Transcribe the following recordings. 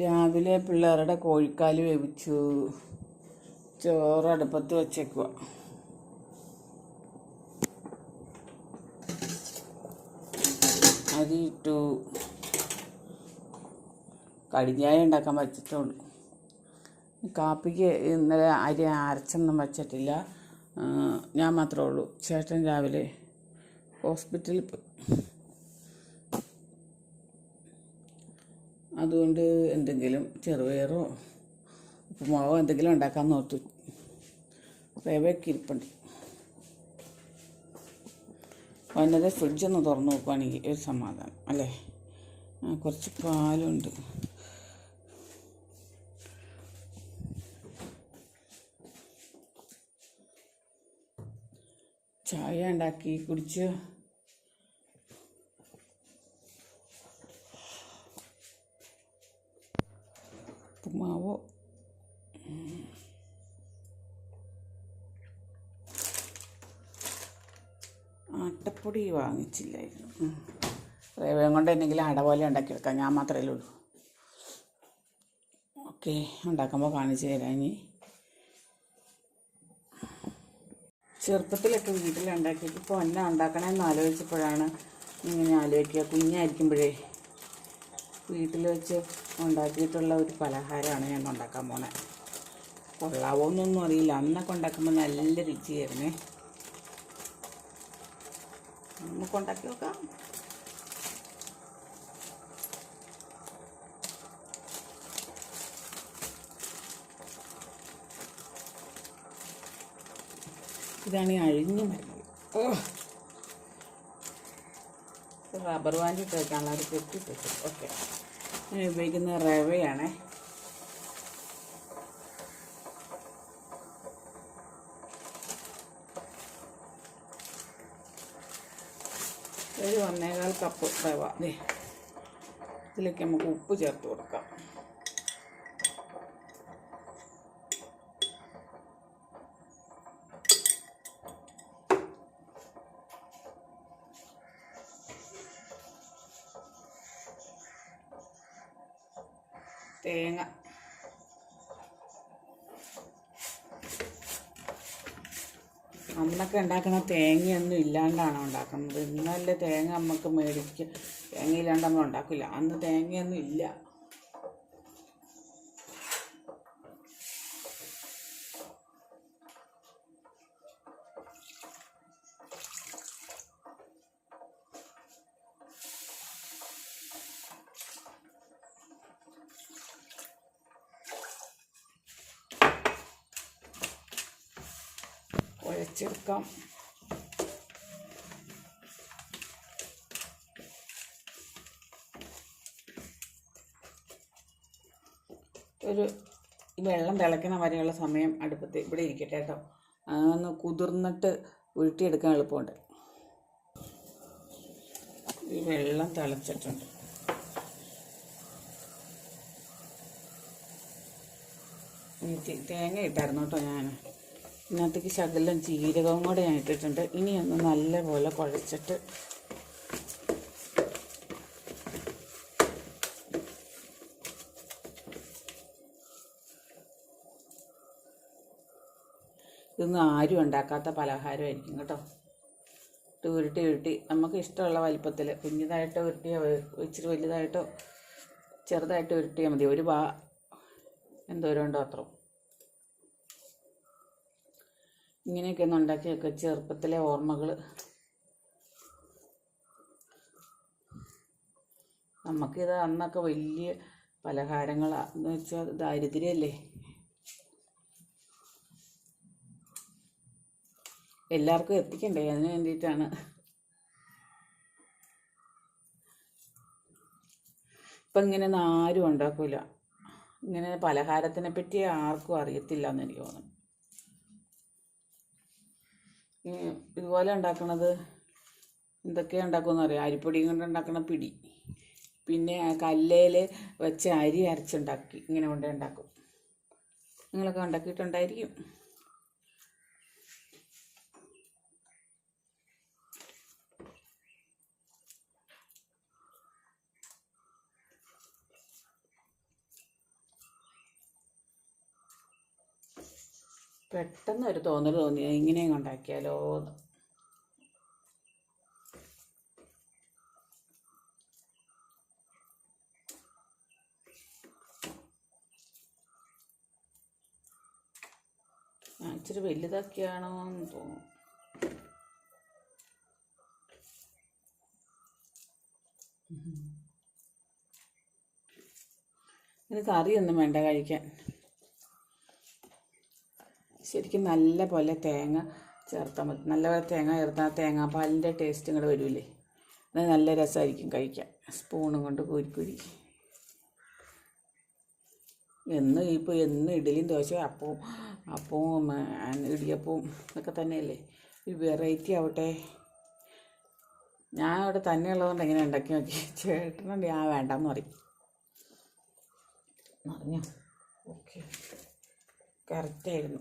രാവിലെ പിള്ളേരുടെ കോഴിക്കാൽ വേവിച്ചു. ചോറ് അടുപ്പത്ത് വച്ചേക്കുക അരി ഇട്ടു. കടിഞ്ഞായ ഉണ്ടാക്കാൻ വച്ചിട്ടുള്ളൂ കാപ്പിക്ക് ഇന്നലെ അരി അരച്ചൊന്നും വച്ചിട്ടില്ല. ഞാൻ മാത്രമേ ഉള്ളൂ. ചേട്ടൻ രാവിലെ ഹോസ്പിറ്റലിൽ പോയി. അതുകൊണ്ട് എന്തെങ്കിലും ചെറുപയറോ ഉപ്പുമാവോ എന്തെങ്കിലും ഉണ്ടാക്കാൻ നോർത്തു റവയൊക്കെ ഇരിപ്പുണ്ട്. വന്നത് ഫ്രിഡ്ജൊന്ന് തുറന്ന് നോക്കുവാണെങ്കിൽ ഒരു സമാധാനം അല്ലേ? കുറച്ച് പാലുണ്ട്. ചായ ഉണ്ടാക്കി കുടിച്ച് വാങ്ങിച്ചില്ലായിരുന്നു. റേവയും കൊണ്ട് എന്തെങ്കിലും അട പോലെ ഉണ്ടാക്കിയെടുക്കാം ഞാൻ മാത്രമേ ഉള്ളൂ. ഓക്കെ ഉണ്ടാക്കുമ്പോൾ കാണിച്ചു തരാം ഇനി. ചെറുപ്പത്തിലൊക്കെ വീട്ടിലുണ്ടാക്കിയിട്ട് ഇപ്പോൾ എന്നാ ഉണ്ടാക്കണമെന്ന് ആലോചിച്ചപ്പോഴാണ് ഇങ്ങനെ ആലോചിക്കുക. കുഞ്ഞായിരിക്കുമ്പോഴേ വീട്ടിൽ വെച്ച് ഉണ്ടാക്കിയിട്ടുള്ള ഒരു പലഹാരമാണ് ഞാൻ ഉണ്ടാക്കാൻ പോണേ. കൊള്ളാവോന്നൊന്നും അറിയില്ല. അന്നൊക്കെ ഉണ്ടാക്കുമ്പോൾ നല്ല രുചിയായിരുന്നേ. നമുക്ക് ഉണ്ടാക്കി നോക്കാം ഇതാണ് ഈ അഴിഞ്ഞു മരുന്ന് റബ്ബർ ബാൻഡ് തേക്കാനുള്ള ഒരു കെട്ടി തേക്കും ഓക്കെ ഞാൻ ഉപയോഗിക്കുന്ന റവയാണേ ഒരു ഒന്നേകാൽ കപ്പ് റവ. ദേ ഇതിലേക്ക് നമുക്ക് ഉപ്പ് ചേർത്ത് കൊടുക്കാം. തേങ്ങ അന്നൊക്കെ ഉണ്ടാക്കുന്ന തേങ്ങയൊന്നും ഇല്ലാണ്ടാണ് ഉണ്ടാക്കുന്നത്. ഇന്നല്ലേ തേങ്ങ നമുക്ക് മേടിക്കുക നമ്മൾ ഉണ്ടാക്കില്ല. അന്ന് തേങ്ങയൊന്നും ഇല്ല. കുഴച്ചെടുക്കാം ഒരു വെള്ളം തിളയ്ക്കണ വരെയുള്ള സമയം അടുപ്പത്ത് ഇവിടെ ഇരിക്കട്ടെ കേട്ടോ. ഒന്ന് കുതിർന്നിട്ട് ഉരുട്ടിയെടുക്കാൻ എളുപ്പമുണ്ട്. ഈ വെള്ളം തിളച്ചിട്ടുണ്ട്. തേങ്ങ ഇട്ടായിരുന്നു കേട്ടോ ഞാൻ. ഇതിനകത്തേക്ക് ശകലം ജീരകവും കൂടെ ഞാൻ ഇട്ടിട്ടുണ്ട്. ഇനി ഒന്ന് നല്ലപോലെ കുഴച്ചിട്ട് ഇതൊന്നും ആരും ഉണ്ടാക്കാത്ത പലഹാരമായിരിക്കും കേട്ടോ. ഇട്ട് ഉരുട്ടി ഉരുട്ടി. നമുക്ക് ഇഷ്ടമുള്ള വലിപ്പത്തിൽ കുഞ്ഞതായിട്ടോ ഉരുട്ടിയോ ഇച്ചിരി വലുതായിട്ടോ ചെറുതായിട്ട് ഉരുട്ടിയാൽ മതി. ഒരു വാ എന്തോരം ഉണ്ടോ അത്രയും ഇങ്ങനെയൊക്കെ ഒന്ന് ഉണ്ടാക്കിയൊക്കെ ചെറുപ്പത്തിലെ ഓർമ്മകൾ നമുക്കിത് അന്നൊക്കെ വലിയ പലഹാരങ്ങളാണ് എന്ന് വെച്ചാൽ ദാരിദ്ര്യമല്ലേ എല്ലാവർക്കും എത്തിക്കണ്ടേ? അതിന് വേണ്ടിയിട്ടാണ്. ഇപ്പം ഇങ്ങനെയൊന്നും ആരും ഉണ്ടാക്കില്ല ഇങ്ങനെ പലഹാരത്തിനെ പറ്റി ആർക്കും അറിയത്തില്ല എന്ന് എനിക്ക് തോന്നുന്നു. ഈ ഇതുപോലെ ഉണ്ടാക്കണത് എന്തൊക്കെയാണ് ഉണ്ടാക്കുമെന്ന് അറിയാം? അരിപ്പൊടി കൊണ്ട് ഉണ്ടാക്കണ പിടി. പിന്നെ കല്ലേൽ വെച്ച് അരി അരച്ചുണ്ടാക്കി. ഇങ്ങനെ കൊണ്ട് ഉണ്ടാക്കും. നിങ്ങളൊക്കെ ഉണ്ടാക്കിയിട്ടുണ്ടായിരിക്കും. പെട്ടെന്ന് ഒരു തോന്നൽ തോന്നി. ഇങ്ങനെയും ഉണ്ടാക്കിയാലോ ഇച്ചിരി വലുതൊക്കെയാണോ എന്ന് തോന്നുന്നു. ഇനി കറിയൊന്നും വേണ്ട കഴിക്കാൻ. ശരിക്കും നല്ല പോലെ തേങ്ങ ചേർത്താൽ മതി. നല്ല പോലെ തേങ്ങ ചേർത്താൽ തേങ്ങാപ്പാലിന്റെ ടേസ്റ്റ് കൂടെ വരില്ലേ? അത് നല്ല രസമായിരിക്കും കഴിക്കാൻ. സ്പൂണും കൊണ്ട് കുരിക്കുരി കുരി. എന്നും ഇപ്പോൾ എന്നും ഇഡലിയും ദോശയും അപ്പവും അപ്പവും ഇടിയപ്പവും ഇതൊക്കെ തന്നെയല്ലേ? ഒരു വെറൈറ്റി ആവട്ടെ. ഞാൻ അവിടെ തന്നെ ഉള്ളതുകൊണ്ട് എങ്ങനെ ഉണ്ടാക്കി നോക്കി. ചേട്ടനുണ്ട് ഞാൻ വേണ്ടെന്ന് പറയും. പറഞ്ഞോ. ഓക്കെ കറക്റ്റായിരുന്നു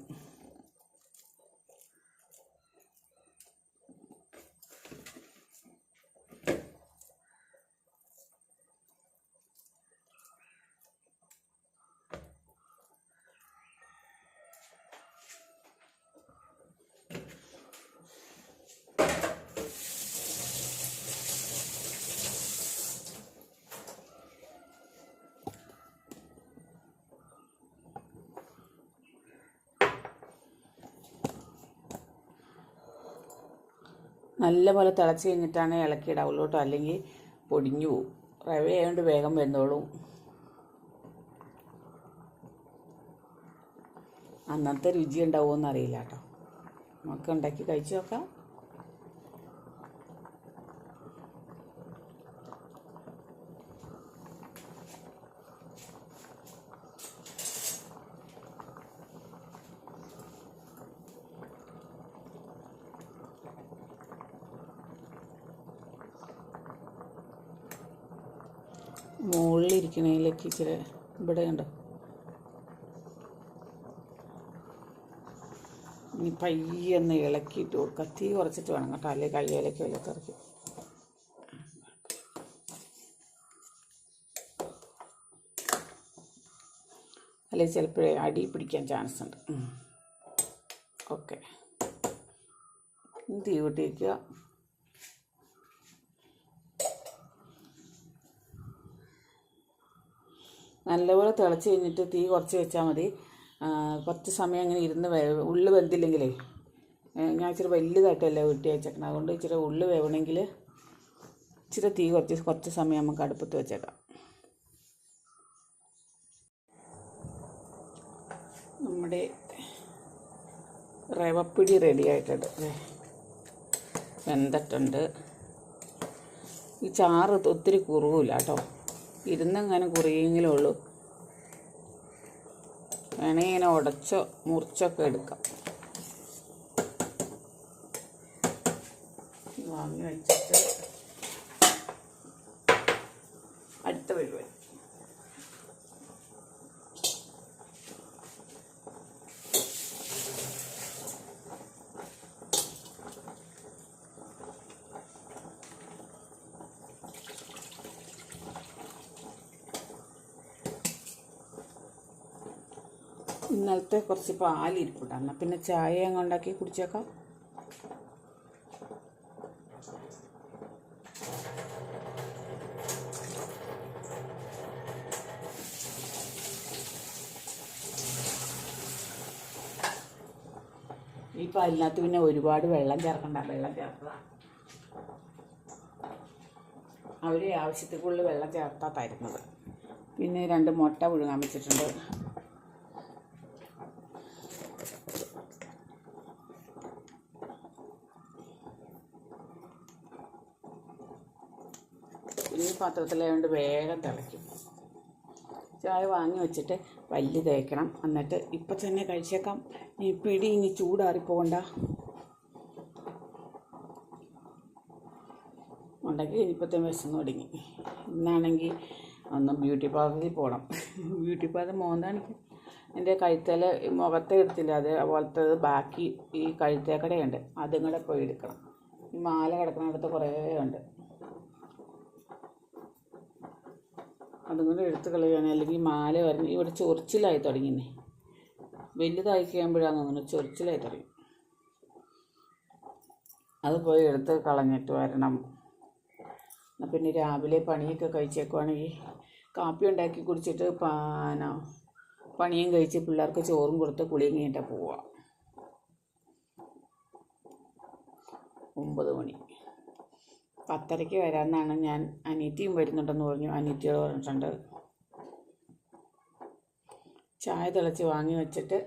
നല്ല പോലെ തിളച്ച് കഴിഞ്ഞിട്ടാണ് ഇളക്കിയിടാവുള്ളൂ കേട്ടോ. അല്ലെങ്കിൽ പൊടിഞ്ഞു പോവും. റവ ആയതുകൊണ്ട് വേഗം വെന്തോളും. അന്നത്തെ രുചി ഉണ്ടാവുമോ എന്നറിയില്ല കേട്ടോ. നമുക്ക് ഉണ്ടാക്കി കഴിച്ചു നോക്കാം. മുകളിലിരിക്കണേലേക്ക് ഇച്ചിരി ഇവിടെ കണ്ടോ? ഇനി പയ്യൊന്ന് ഇളക്കിയിട്ട് കൊടുക്കുക തീ കുറച്ചിട്ട് വേണം കേട്ടോ. അല്ലെങ്കിൽ കയ്യിലേക്ക് വല്ല തെറിക്കും അല്ലെങ്കിൽ ചിലപ്പോഴേ അടി പിടിക്കാൻ ചാൻസ് ഉണ്ട്. ഓക്കെ തീ കൂട്ടിയിരിക്കുക നല്ലപോലെ തിളച്ച് കഴിഞ്ഞിട്ട് തീ കുറച്ച് വെച്ചാൽ മതി. കുറച്ച് സമയം അങ്ങനെ ഇരുന്ന് ഉള്ളു വെന്തില്ലെങ്കിലേ ഞാൻ ഇച്ചിരി വലുതായിട്ടല്ലേ വെട്ടി വെച്ചേക്കണം. അതുകൊണ്ട് ഇച്ചിരി ഉള്ളു വേവണമെങ്കിൽ ഇച്ചിരി തീ കുറച്ച് കുറച്ച് സമയം നമുക്ക് അടുപ്പത്ത് വെച്ചേക്കാം. നമ്മുടെ റവപ്പിടി റെഡി ആയിട്ടുണ്ട്. വെന്തിട്ടുണ്ട്. ഈ ചാറ് ഒത്തിരി കുറവില്ല കേട്ടോ. ഇരുന്നങ്ങനെ കുറിയെങ്കിലേ ഉള്ളൂ. വേണമെങ്കിൽ ഇങ്ങനെ ഉടച്ചോ മുറിച്ചൊക്കെ എടുക്കാം. വാങ്ങി വെച്ചിട്ട് അടുത്ത പരിപാടി. ഇന്നലത്തെ കുറച്ച് പാലിരിപ്പുണ്ട് എന്നാൽ പിന്നെ ചായ അങ്ങ് ഉണ്ടാക്കി കുടിച്ചേക്കാം. ഈ പാലിനകത്ത് പിന്നെ ഒരുപാട് വെള്ളം ചേർക്കണ്ട വെള്ളം ചേർക്കുക അവർ ആവശ്യത്തിൽ കൂടുതൽ വെള്ളം ചേർത്താ തരുന്നത്. പിന്നെ രണ്ട് മുട്ട പുഴുങ്ങാൻ വെച്ചിട്ടുണ്ട് ഈ പാത്രത്തിലായതുകൊണ്ട് വേഗം തിളയ്ക്കും. ചായ വാങ്ങി വെച്ചിട്ട് പല്ല് തേക്കണം. എന്നിട്ട് ഇപ്പം തന്നെ കഴിച്ചേക്കാം. ഈ പിടി ഇനി ചൂടാറിപ്പോകണ്ട. ഉണ്ടെങ്കിൽ ഇനിയിപ്പത്തെ വിശന്ന് തുടങ്ങി. ഇന്നാണെങ്കിൽ ഒന്ന് ബ്യൂട്ടി പാർലറിൽ പോകണം ബ്യൂട്ടി പാർലർ മോന്താണിക്ക്. എന്റെ കഴുത്തേൽ മുഖത്തെ എടുത്തില്ല. അതേപോലത്തെ ബാക്കി ഈ കഴുത്തേക്കടയുണ്ട്. അതും കൂടെ പോയി എടുക്കണം. ഈ മാല കിടക്കുന്നിടത്ത് കുറേ ഉണ്ട്. അതും കൂടെ എടുത്ത് കളയുകയാണ് അല്ലെങ്കിൽ മാല വരണം ഇവിടെ ചൊറിച്ചിലായി തുടങ്ങിന്നെ വലുതായി കഴിയുമ്പോഴാണ് തോന്നുന്നു ചൊറിച്ചിലായി തുടങ്ങി. അത് പോയി എടുത്ത് കളഞ്ഞിട്ട് വരണം. എന്നാൽ പിന്നെ രാവിലെ പണിയൊക്കെ കഴിച്ചേക്കുവാണെങ്കിൽ കാപ്പി ഉണ്ടാക്കി കുടിച്ചിട്ട് പാന പണിയും കഴിച്ച് പിള്ളേർക്ക് ചോറും കൊടുത്ത് കുളിയും കഴിഞ്ഞിട്ടാണ് പോവുക. ഒമ്പത് മണി. പത്തരയ്ക്ക് വരാമെന്നാണ് ഞാൻ അനീറ്റിയും വരുന്നുണ്ടെന്ന് പറഞ്ഞു. അനീറ്റിയോട് പറഞ്ഞിട്ടുണ്ട്. ചായ തിളച്ച് വാങ്ങി വെച്ചിട്ട്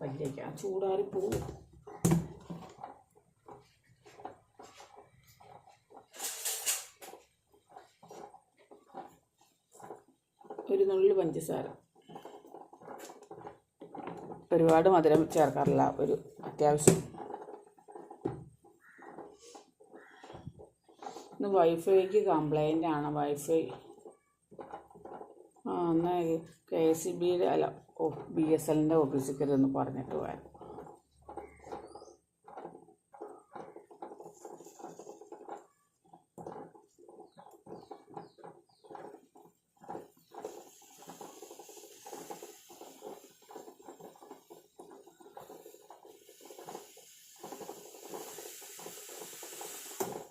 പല്ലേക്കാം ചൂടാറി പോവും. ഒരു നുള്ളി പഞ്ചസാര. ഒരുപാട് മധുരം ചേർക്കാറില്ല. ഒരു അത്യാവശ്യം. ഇന്ന് വൈഫൈക്ക് കംപ്ലൈന്റ് ആണ്. വൈഫൈ. ആ എന്നാൽ കെ എസ് ഇ ബിയുടെ അല്ല ബി എസ് എല്ലിന്റെ ഓഫീസിൽ കയറി ഒന്ന് പറഞ്ഞിട്ട് പോയാൽ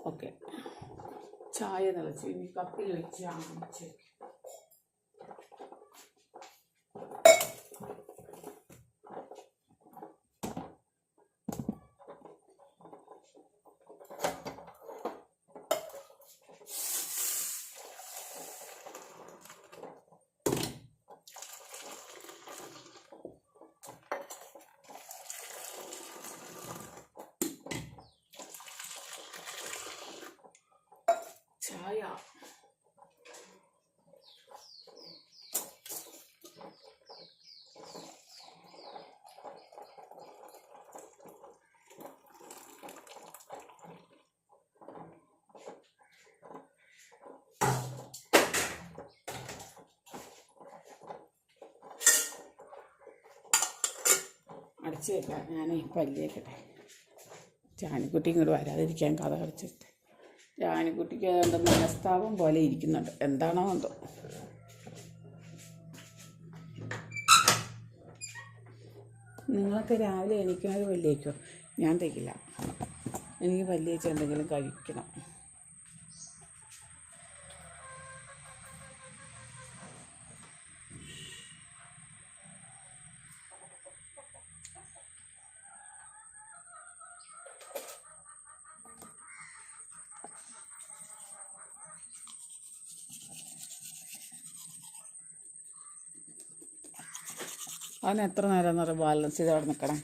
ഓക്കെ ചായ തിളച്ച് ഇനി കപ്പിൽ വെച്ച് ആമിച്ച് ചായ. അടച്ചു ഞാൻ പല്ലിയേക്കട്ടെ. ചാനിക്കുട്ടി ഇങ്ങോട്ട് വരാതിരിക്കാൻ കഥ അടച്ചിട്ട് ജാനിക്കുട്ടിക്ക് ഏതാണ്ട് മനസ്താപം പോലെ ഇരിക്കുന്നുണ്ട്. എന്താണോ എന്തോ. നിങ്ങളൊക്കെ രാവിലെ എണീക്കുന്നത് പല്ലിയേക്കോ ഞാൻ തയ്ക്കില്ല എനിക്ക് പല്ലിയേച്ച് എന്തെങ്കിലും കഴിക്കണം. അവന് എത്ര നേരം എന്ന് പറയുമ്പോൾ ബാലൻസ് ചെയ്ത് അവിടെ നിൽക്കണം